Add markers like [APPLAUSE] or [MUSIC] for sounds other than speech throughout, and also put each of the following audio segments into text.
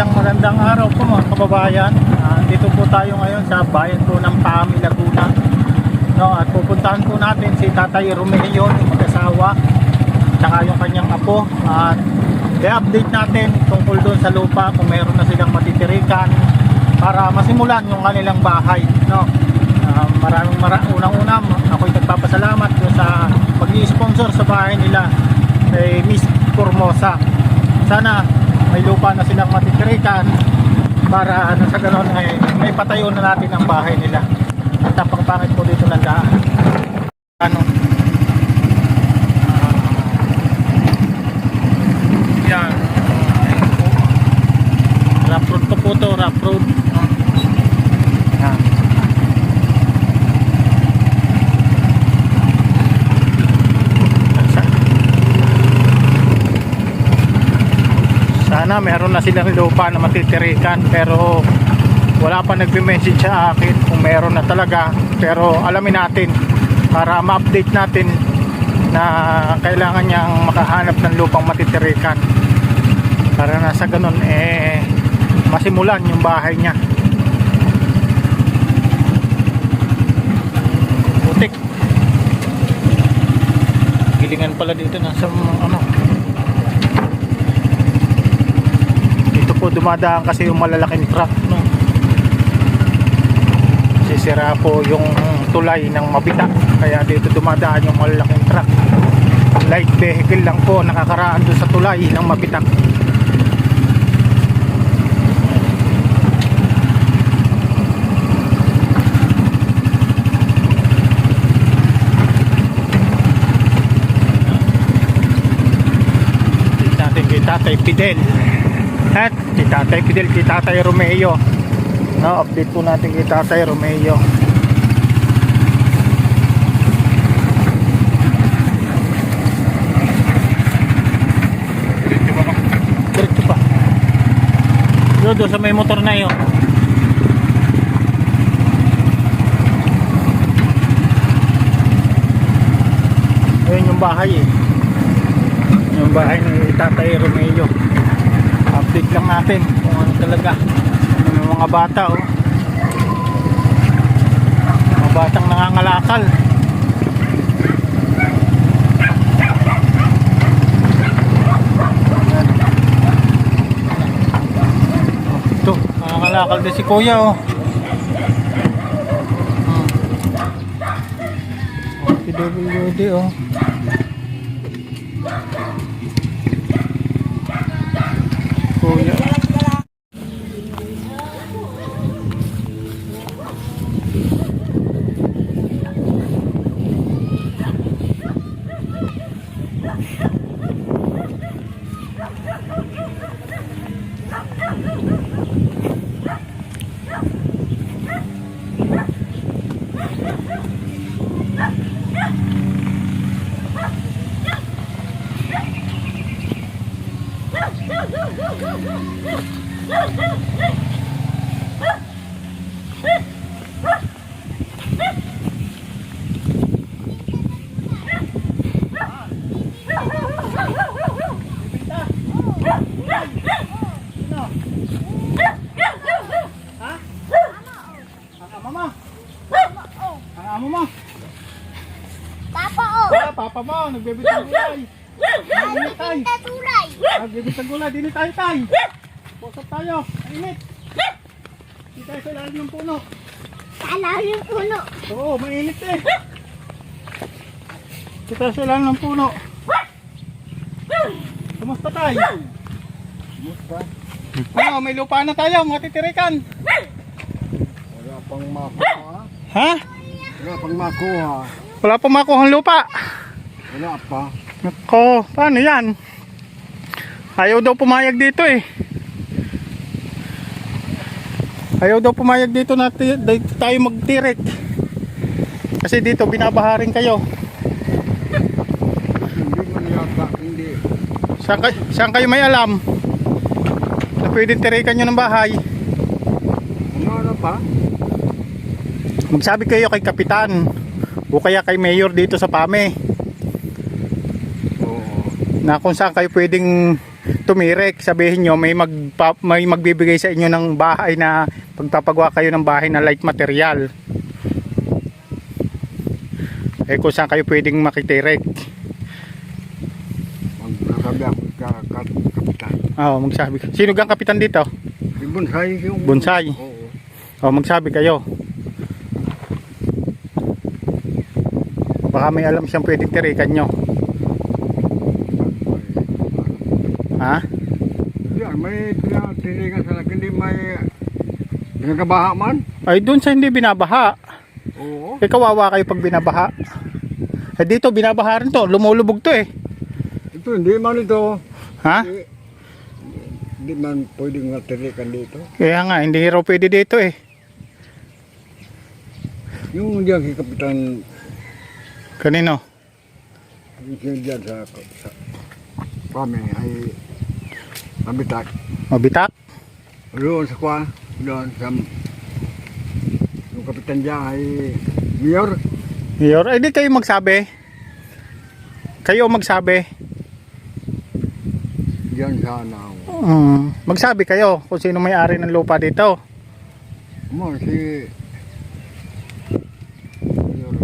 Isang magandang araw po mga kababayan. Ah, dito po tayo ngayon sa bayan po ng Tami, Laguna. No, at pupuntahan po natin si Tatay Romeo, yung mag-asawa, saka yung kanyang apo. At i-update natin tungkol doon sa lupa kung meron na silang matitirikan para masimulan yung kanilang bahay. No? Ah, maraming mara unang-una ako'y nagpapasalamat sa mag-i-sponsor sa bahay nila kay Miss Formosa. Sana may lupa na silang matitirikan para ano sa ganon ay may patayo na natin ang bahay nila. At napakapangit po dito ng daan. Ano? Ah, yan. Ayun po. Rough road po po to, rough road. Yan. Sa- Sana meron na silang lupa na matitirikan pero wala pa nagme-message sa akin kung meron na talaga. Pero alamin natin para ma-update natin na kailangan niyang makahanap ng lupang matitirikan. Para na sa ganun eh masimulan yung bahay niya. Butik gilingan pala dito nasa ano dito po dumadaan kasi yung malalaking truck no? Sisira po yung tulay ng mabita kaya dito dumadaan yung malalaking truck. Light vehicle lang po nakakaraan doon sa tulay ng mabitak natin kay Tatay Fidel Tatay Fidel kay Tatay Romeo. No, update po natin kay Tatay Romeo. Diretso pa doon doon sa may motor na yun. Ayun yung bahay eh. Yung bahay ni Tatay Romeo update lang natin kung ano talaga ano mga bata oh. Mga batang nangangalakal. Ito nangangalakal din si kuya oh. Hmm. PWD oh kuya ang ama mo ang ama mo Papa, oh! ah papa mo nagbebitang gulay Init tay nagbebitang gulay dini tayo tay pusap tayo Ang init Hindi tayo sa ilalim ng puno Kala yung puno. Oo, mainit eh. Kita sa lang ng puno. Kumusta tayo? Kumusta? Ano, may lupa na tayo, matitirikan. Wala pang makuha. Ha? Wala pang makuha. Wala pa makuhang lupa. Wala pa. Nako, paano yan? Ayaw daw pumayag dito eh. Ayaw daw pumayag dito na dito tayo magtirik. Kasi dito binabaharin kayo. Hindi man yata. Hindi. Saan, kay, saan kayo may alam? Na pwedeng tirikan nyo ng bahay. Ano ano pa? Magsabi kayo kay Kapitan o kaya kay Mayor dito sa Pame. Na kung saan kayo pwedeng tumirek, sabihin nyo may, magpa, may magbibigay sa inyo ng bahay na pagpapagawa kayo ng bahay na light material. Eh kung saan kayo pwedeng makitirek. Ang nasabi ako ka, ka, kapitan. Oo, magsabi. Sino gang kapitan dito? Bonsai yung... Bonsai. Oo. O magsabi kayo. Baka may alam siyang pwedeng tirikan nyo. Ha? Yan, may tinatirikan sa laki, hindi may... Nagkabaha man? Ay doon sa hindi binabaha. Oo. Eh kawawa kayo pag binabaha. Eh dito binabaha rin to. Lumulubog to eh. Ito, hindi man ito. Ha? Hindi, hindi man pwedeng matirikan dito. Kaya nga, hindi raw pwede dito eh. Yung diyan si Kapitan, Kanino? yung diyan sa, sa kami ay mabitak. Mabitak? Doon sa kwa, doon sa yung kapitan diyan ay mayor. Mayor, eh di kayo magsabi. Kayo magsabi. Diyan sa ano. Mm, magsabi kayo kung sino may-ari ng lupa dito. Mo si Mayor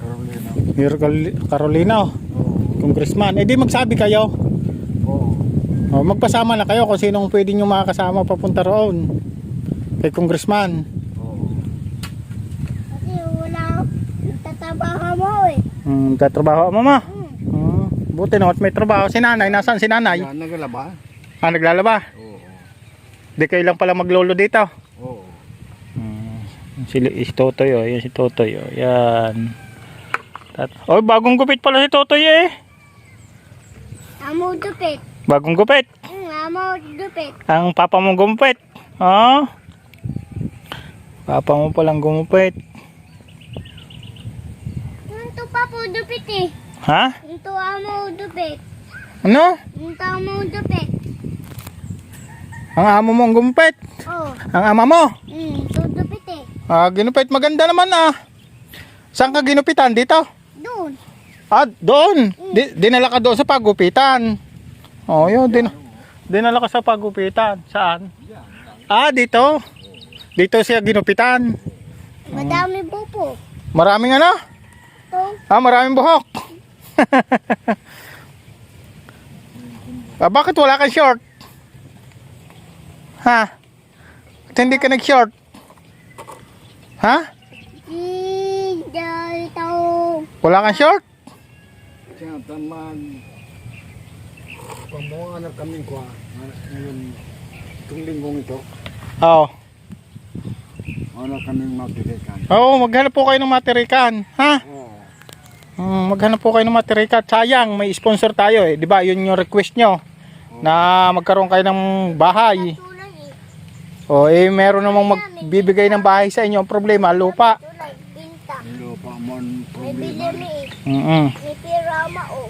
Carolina. Mayor Carolina, Oo. Congressman. Eh di magsabi kayo. Oo. O, magpasama na kayo kung sinong pwede nyo makakasama papunta roon. Kay congressman. Oo. Kasi wala tatabaho mo eh. Hmm, tatrabaho mama. Hmm. Hmm, buti no, at may trabaho. Si nanay, nasaan si nanay? Yan nagalaba. Ah, naglalaba. Oo. Di kayo lang pala maglolo dito. Oo. Hmm, si, si Totoy oh, yan si Totoy oh. Yan. Tat oh, bagong gupit pala si Totoy eh. Amo dupit. Bagong gupit. Hmm, amo dupit. Ang papa mo gumupit. Oh. Papa mo palang gumupit. Ito pa po dupit eh. Ha? Ito amo dupit. Ano? Ito amo dupit. Ang amo mo ang gumupit. Oh. Ang ama mo. Ito dupit eh. Ah, ginupit. Maganda naman ah. Saan ka ginupitan? Dito? Doon. Ah, doon. Di, dinala ka doon sa pagupitan. Oh, yun. Din, dinala ka sa pagupitan. Saan? Ah, dito. Dito siya ginupitan. Madami pupo. Maraming ano? Ah, maraming buhok. [LAUGHS] ah, bakit wala kang short? Ha? Ba't hindi ka nag-short? Ha? Wala kang short? Siya tamad. Pamuha na kami kwa. Ngayon, itong linggong ito, Oo. ano kaming matirikan. Oo, maghanap po kayo ng materikan. Ha? Oo. Hmm, maghanap po kayo ng materikan. Sayang, may sponsor tayo eh. Di ba? Yun yung request nyo. Na magkaroon kayo ng bahay. Eh. O eh, meron namang magbibigay ng bahay sa inyo. Ang problema, lupa. Lupa man May problema. Mm May pirama oh.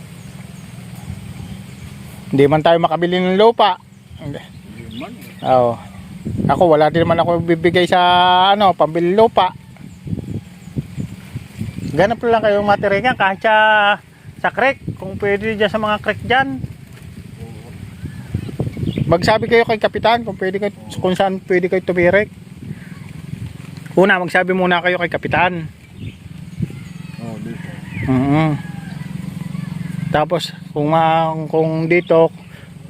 Hindi man tayo makabili ng lupa. Hindi. Man. Oo. Ako, wala din naman ako bibigay sa ano, pambili lupa. Ganap lang kayong materikan kahit sa, sa creek. Kung pwede dyan sa mga creek dyan. Magsabi kayo kay kapitan kung pwede kayo, kung saan pwede kayo tumirik. Una, magsabi muna kayo kay kapitan. Dito. Mhm. Tapos kung ah, kung dito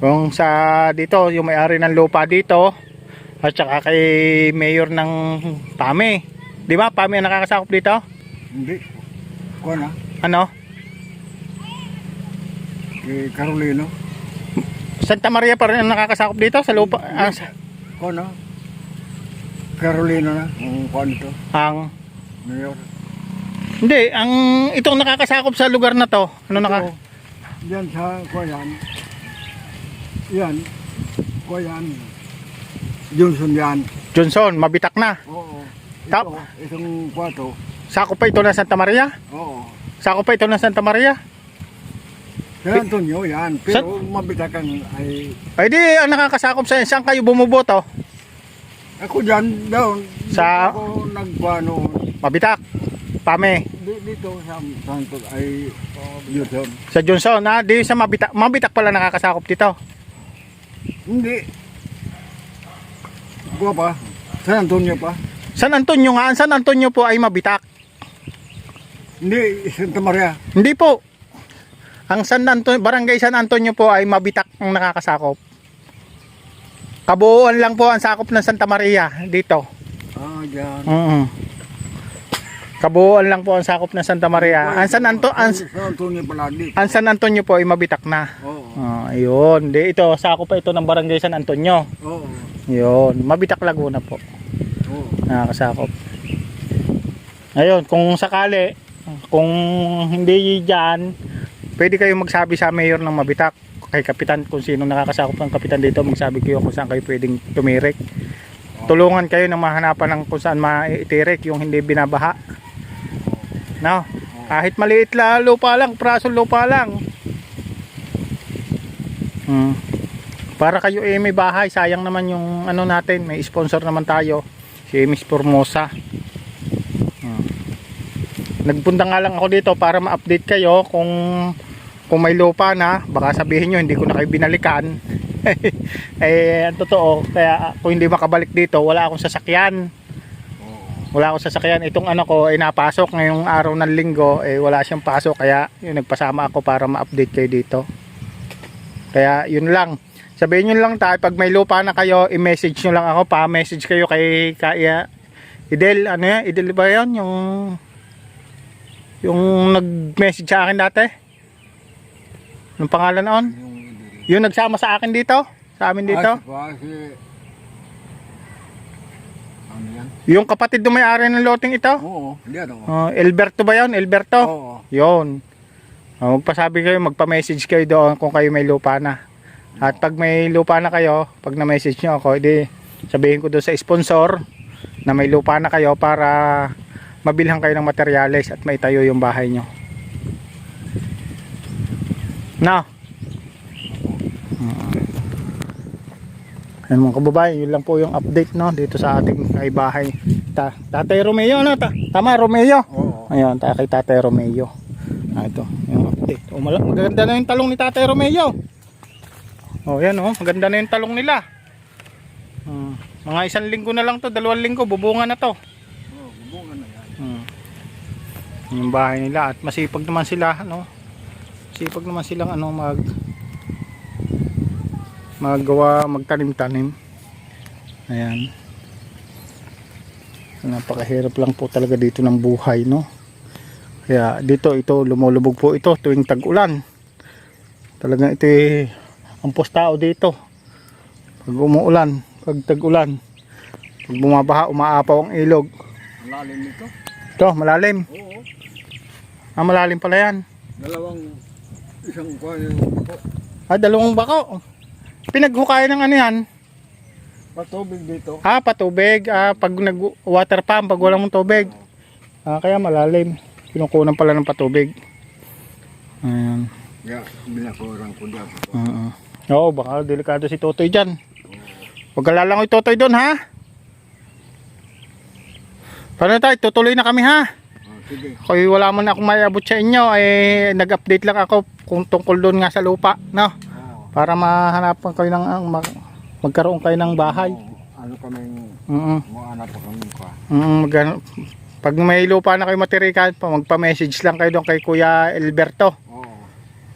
kung sa dito yung may-ari ng lupa dito at saka kay mayor ng Pame. 'Di ba? Pame ang nakakasakop dito? Hindi. Kuha na. Ano? Kay Carolino. Santa Maria pa rin ang nakakasakop dito sa lupa ah, sa- Kuha na. Carolino na. Ang nito. ang Mayor. Hindi, ang itong nakakasakop sa lugar na to. Ano naka Ito, Yan sa kuha yan. Yan. Kuha yan. Johnson yan. Johnson, mabitak na. Oo. Tap. Ito, itong kwato. Sakop pa ito ng Santa Maria? Oo. Sakop pa ito ng Santa Maria? San Antonio yan. Pero mabitakan ay... Ay di, ang nakakasakop sa saan kayo bumuboto? Ako dyan, down. Sa- Ako nagkuha noon. Mabitak. Pame. Di- Dito sa Santos ay YouTube. Sa Johnson, na di sa Mabitak. Mabitak pala nakakasakop dito. Hindi. Kuha pa. San Antonio pa. San Antonio nga, San Antonio po ay Mabitak. Hindi, Santa Maria. Hindi po. Ang San Antonio, Barangay San Antonio po ay Mabitak ang nakakasakop. Kabuuan lang po ang sakop ng Santa Maria dito. Ah, dyan. Mm. Kabuuan lang po ang sakop ng Santa Maria. Ang San, Anto, ang, San Antonio ang San Antonio po ay Mabitak na. Oo. Ah, ayun. Di ito, sakop pa ito ng Barangay San Antonio. Oo. Yun, Mabitak Laguna po. Oo. Nakakasakop. Ayun, kung sakali, kung hindi dyan, pwede kayo magsabi sa mayor ng Mabitak kay kapitan kung sino nakakasakop ng kapitan dito magsabi kayo kung saan kayo pwedeng tumirik tulungan kayo na mahanapan ng kung saan maitirik yung hindi binabaha no? Kahit maliit la lupa lang praso lupa lang. Hmm. para kayo eh may bahay sayang naman yung ano natin may sponsor naman tayo si Miss Formosa. Hmm. nagpunta nga lang ako dito para ma-update kayo kung kung may lupa na. Baka sabihin nyo hindi ko na kayo binalikan. [LAUGHS] Eh ang totoo kaya kung hindi makabalik dito wala akong sasakyan wala akong sasakyan. Itong ano ko ay napasok ngayong araw ng linggo eh wala siyang pasok. Kaya yun nagpasama ako para ma-update kayo dito. Kaya yun lang. Sabihin nyo lang tayo pag may lupa na kayo i-message nyo lang ako. Pa-message kayo kay kaya Idel. Ano yan? Idel ba yan? Yung yung nag-message sa akin dati? Anong pangalan noon? Yung Yung nagsama sa akin dito? Sa amin dito? Ah, si pa, si... Ano yan? Yung kapatid ng may-ari ng loting ito? Oo. Diyan ako. Uh, Elberto ba yun? Elberto? Oo. Yun. Uh, magpasabi kayo, magpa-message kayo doon kung kayo may lupa na. At pag may lupa na kayo, pag na-message nyo ako, edi sabihin ko doon sa sponsor na may lupa na kayo para mabilhan kayo ng materyales at maitayo yung bahay nyo. No? Ayun mga kababayan, yun lang po yung update no dito sa ating kay bahay. Ta Tatay Romeo no? Ta Tama Romeo. Oo. Ayun, ta kay Tatay Romeo. Ah, ito, yung update. Oh, maganda na yung talong ni Tatay Romeo. Oh, yan oh, maganda na yung talong nila. Hmm. Mga isang linggo na lang to, dalawang linggo, bubunga na to. Oo, bubungan na yan. Hmm. Yung bahay nila at masipag naman sila, ano? Masipag naman silang ano mag maggawa, magtanim-tanim. Ayan. Napakahirap lang po talaga dito ng buhay, no? Kaya dito ito lumulubog po ito tuwing tag-ulan. Talagang ito eh, ang tao dito. Pag umuulan, pag tag-ulan, pag bumabaha, umaapaw ang ilog. Ang lalim nito. Ito, malalim. Oo. Ah, malalim pala yan. Dalawang isang kuha yung ako. Ah, dalawang bako. Pinaghukayan ng ano yan? Patubig dito. Ah, patubig. Ah, pag nag-water pump, pag walang tubig. Ah, kaya malalim. Pinukunan pala ng patubig. Ayan. Kaya binakurang ko dyan. Oo. Oo, baka delikado si Totoy dyan. Huwag ka lalangoy Totoy doon, ha? Paano tayo? Tutuloy na kami, ha? Ah, sige. Kaya wala man akong mayabot sa inyo, eh, nag-update lang ako kung tungkol doon nga sa lupa, no? Para mahanapan kayo ng, mag, magkaroon kayo ng bahay. Ano kaming Mm mga anak pa kami ka. Mm, mag- pag may lupa na kayo matirikan, pa magpa-message lang kayo doon kay Kuya Alberto. Oo.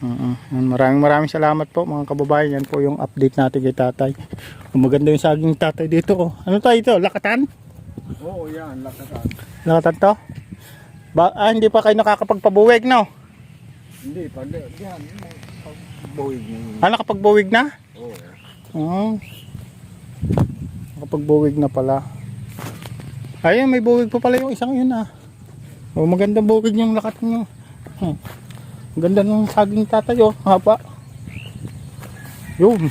Mm, Maraming maraming salamat po mga kababayan. Yan po yung update natin kay tatay. Maganda yung saging tatay dito. Oh. Ano tayo ito? Lakatan? Oo, yan. Lakatan. Lakatan to? Ba ah, hindi pa kayo nakakapagpabuwig, no? Hindi, pag yan. Pagbuwig mo. Ah, nakapagbuwig na? Oo. Oo. Nakapagbuwig na pala. Ayun, may buwig pa pala yung isang yun ah. Oh, magandang buwig yung lakat nyo. Hmm. Ang Ganda ng saging tatay oh, haba. Yun.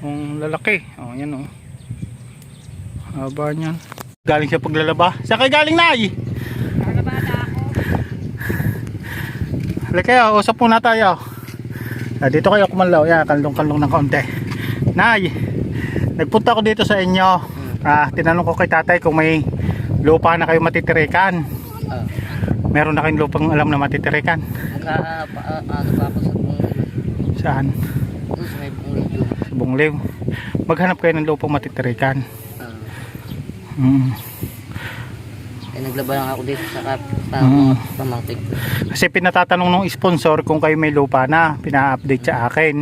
Ang lalaki. Oh, yan oh. Haba niyan. Galing siya paglalaba. Saan kayo galing na ay? Halika kayo, usap muna tayo. Ah, dito kayo kumanlaw. Yan, kalong-kalong ng konti. Nay, nagpunta ko dito sa inyo. Ah, tinanong ko kay tatay kung may lupa na kayo matitirikan. Ah, Meron na kayong lupang alam na matitirikan. nagka, pa, ah, ano pa ako sa kung Saan? doon sa may pungilyo. Sa Bunglew. Maghanap kayo ng lupang matitirikan. Ah, Mm. Eh, naglaba lang ako dito sa kap, sa Mm. mga pamangkin. Kasi pinatatanong ng sponsor kung kayo may lupa na, pina-update sa akin.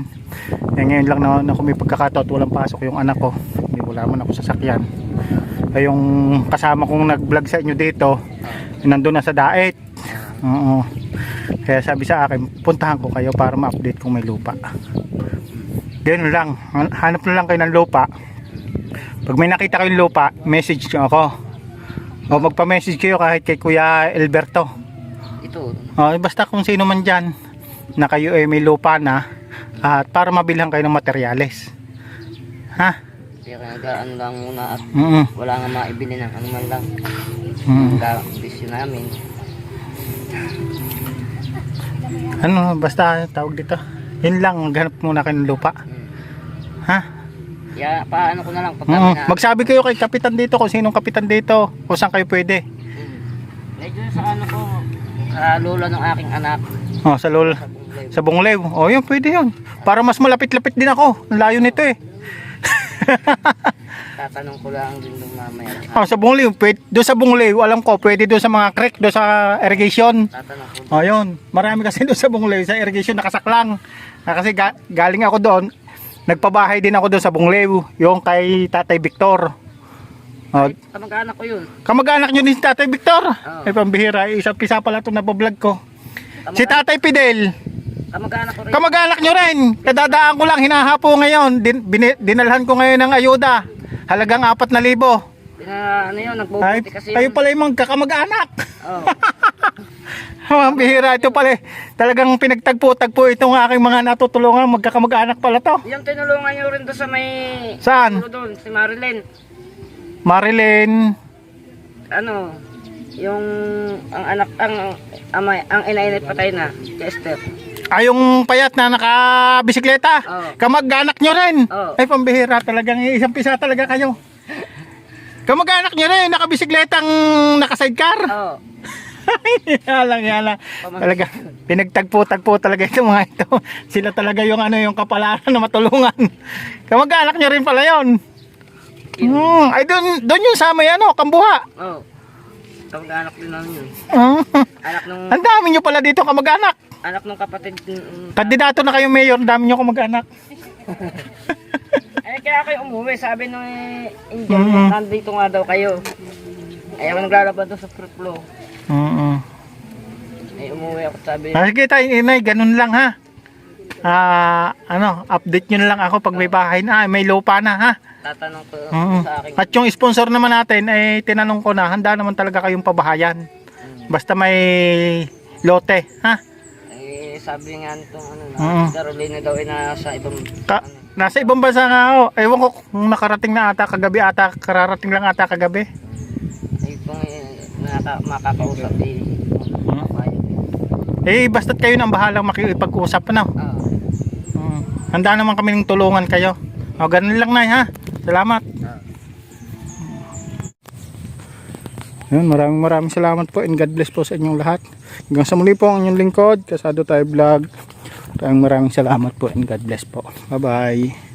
Eh, ngayon lang na, na kung may pagkakataon at walang pasok yung anak ko. Hindi wala man ako sasakyan. Ay yung kasama kong nag-vlog sa inyo dito, nandun na sa daet. Oo. Kaya sabi sa akin, puntahan ko kayo para ma-update kung may lupa. Ganun lang. Han- Hanap na lang kayo ng lupa. Pag may nakita kayong lupa, message nyo ako. O magpa-message kayo kahit kay Kuya Alberto. Ito, Oh, basta kung sino man dyan na kayo ay may lupa na at para mabilhan kayo ng materyales. Ha? kaya nag-ano lang muna at Mm wala nga maibili ng ano man lang. -mm. Ang bisyo namin. Ano, basta tawag dito. Yun lang, maghanap muna kayo ng lupa. Hmm. Ha? Kaya paano ko na lang pag Mm kami na... Magsabi kayo kay kapitan dito kung sinong kapitan dito, kung saan kayo pwede. Hmm. Medyo sa ano ko, sa lola ng aking anak. Oh, sa lol, Sa Bunglew. sa Bunglew. Oh, yun, pwede yun. Para mas malapit-lapit din ako. Ang layo nito eh. [LAUGHS] Tatanong ko lang din nung mamaya. Oh, sa Bunglew, pwede, doon sa Bunglew, alam ko, pwede doon sa mga creek, doon sa irrigation. Tatanong ko. O yun, marami kasi doon sa Bunglew, sa irrigation nakasaklang. Ah, Kasi ga- galing ako doon, nagpabahay din ako doon sa Bunglew, yung kay Tatay Victor. O, Kamag-anak ko yun. kamag-anak nyo din si Tatay Victor. Oo. Ay pambihira, isang pisa pala ito na vlog ko. Kamag- Si Tatay Fidel, Kamag-anak ko rin. kamag-anak nyo rin. Kadadaan ko lang, hinahapo ngayon. Din, bini- dinalhan ko ngayon ng ayuda. Halagang 4,000. Pina, ano yun, Ay, nagbubuti kasi kayo yun. pala yung magkakamag-anak. Oh. [LAUGHS] Ang bihira ito pala. eh. Talagang pinagtagpo-tagpo itong aking mga natutulungan. Magkakamag-anak pala to. Yung tinulungan nyo rin doon sa may... Saan? Ulo doon, si Marilyn. Marilyn. Ano, yung ang anak, ang amay, ang inainit patay na, si Esther. Ay, yung payat na nakabisikleta. Oo. Kamag-anak nyo rin. Oo. Ay, pambihira talagang isang pisa talaga kayo. Kamag-anak nyo rin. Nakabisikletang nakasidecar. Oh. [LAUGHS] yalang, yalang. Talaga, pinagtagpo-tagpo talaga itong mga ito. Sila talaga yung ano, yung kapalaran na matulungan. Kamag-anak nyo rin pala yun. Hmm, ay doon doon yun sa may ano, Kambuha. Oh. Kamag-anak din namin yun. Ah, Anak nung Ang dami nyo pala dito kamag-anak. anak nung kapatid mm, Kandidato na kayo mayor, dami nyo kamag-anak. [LAUGHS] Eh kaya kayo umuwi, sabi nung Indian, Mhm. nandito nga daw kayo. Ay ako naglalaban doon sa fruit flow. Oo. Ay umuwi ako sabi. Ah, sige tayo, inay, ganun lang ha. Ah, ano, update nyo na lang ako pag may bahay na, may lupa na ha. Tatanong ko Oo. sa akin. At yung sponsor naman natin, ay tinanong ko na, handa naman talaga kayong pabahayan. Basta may lote, ha? Sabi nga nitong ano na, Oo. Carolina daw ay nasa ibang Ka- ano, nasa ibang bansa nga ako. Ewan ko kung nakarating na ata kagabi ata, kararating lang ata kagabi. ay kung eh, naka, makakausap eh. Hmm. Ay, Eh, basta't kayo nang bahalang makikipag-usap na. ah, Mm. Handa naman kami ng tulungan kayo. O, ganun lang na ha. Salamat. Yun, maraming maraming salamat po and God bless po sa inyong lahat. Hanggang sa muli po ang inyong lingkod, Kasado tayo vlog. Maraming maraming salamat po and God bless po. Bye bye.